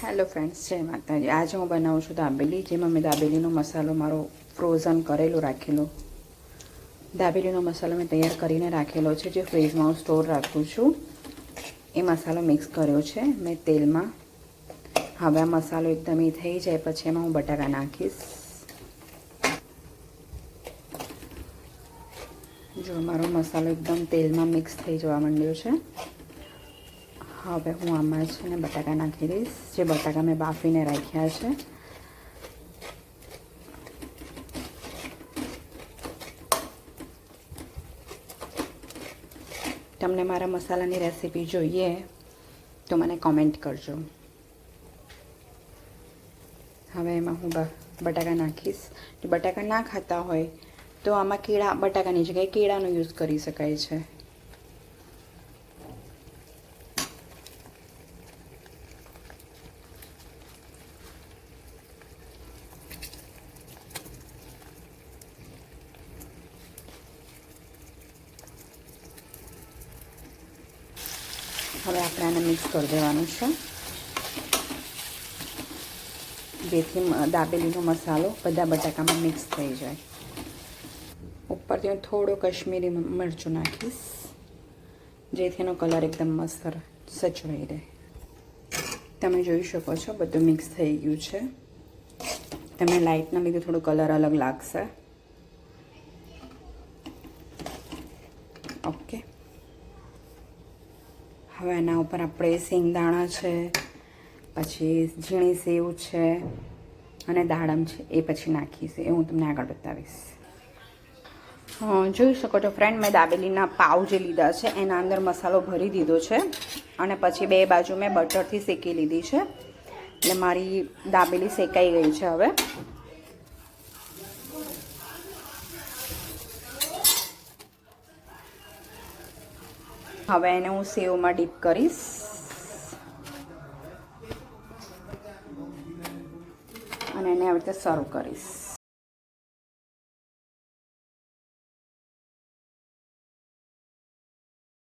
Hello friends જય માતાજી. આજે હું બનાવું છું દાબેલી જેમાં મેં દાબેલીનો મસાલો મારો ફ્રોઝન કરેલો રાખેલો. દાબેલીનો મસાલો મેં તૈયાર કરીને રાખેલો છે, જે ફ્રીજમાં હું સ્ટોર રાખું છું. એ મસાલો મિક્સ કર્યો છે મેં તેલમાં. હવે આ મસાલો એકદમ એ થઈ જાય, પછી એમાં હું બટાકા નાખીશ. જો મારો મસાલો એકદમ તેલમાં મિક્સ થઈ જવા માંડ્યો છે. હવે હું આમાં છે ને બટાકા નાખી દઈશ જે બટાકા મેં બાફીને રાખ્યા છે. તમને મારા મસાલાની રેસીપી જોઈએ તો મને કોમેન્ટ કરજો. હવે એમાં હું બટાકા નાખીશ. જો બટાકા ના ખાતા હોય તો આમાં કેળા બટાકાની જગ્યાએ કેળાનો યુઝ કરી શકાય છે. હવે આપણે આને મિક્સ કરી દેવાનું છે. જેથી દાબેલીનો મસાલો બધા બટાકામાં મિક્સ થઈ જાય. ઉપરથી હું થોડો કશ્મીરી મરચું નાખીશ, જેથી એનો કલર એકદમ મસ્ત સચવાઈ રહે. તમે જોઈ શકો છો, બધું મિક્સ થઈ ગયું છે. તમને લાઇટના લીધે થોડો કલર અલગ લાગશે. ઓકે હવે એના ઉપર આપણે સિંગદાણા છે, પછી ઝીણી સેવ છે અને દાડમ છે, એ પછી નાખીશ. એ હું તમને આગળ બતાવીશ. જોઈ શકો છો ફ્રેન્ડ મેં દાબેલીના પાવ જે લીધા છે, એના અંદર મસાલો ભરી દીધો છે અને પછી બે બાજુ મેં બટરથી શેકી લીધી છે. એટલે મારી દાબેલી શેકાઈ ગઈ છે હવે. હવે એને હું સેવમાં ડીપ કરીશ. અને એને આવી રીતે સર્વ કરીશ.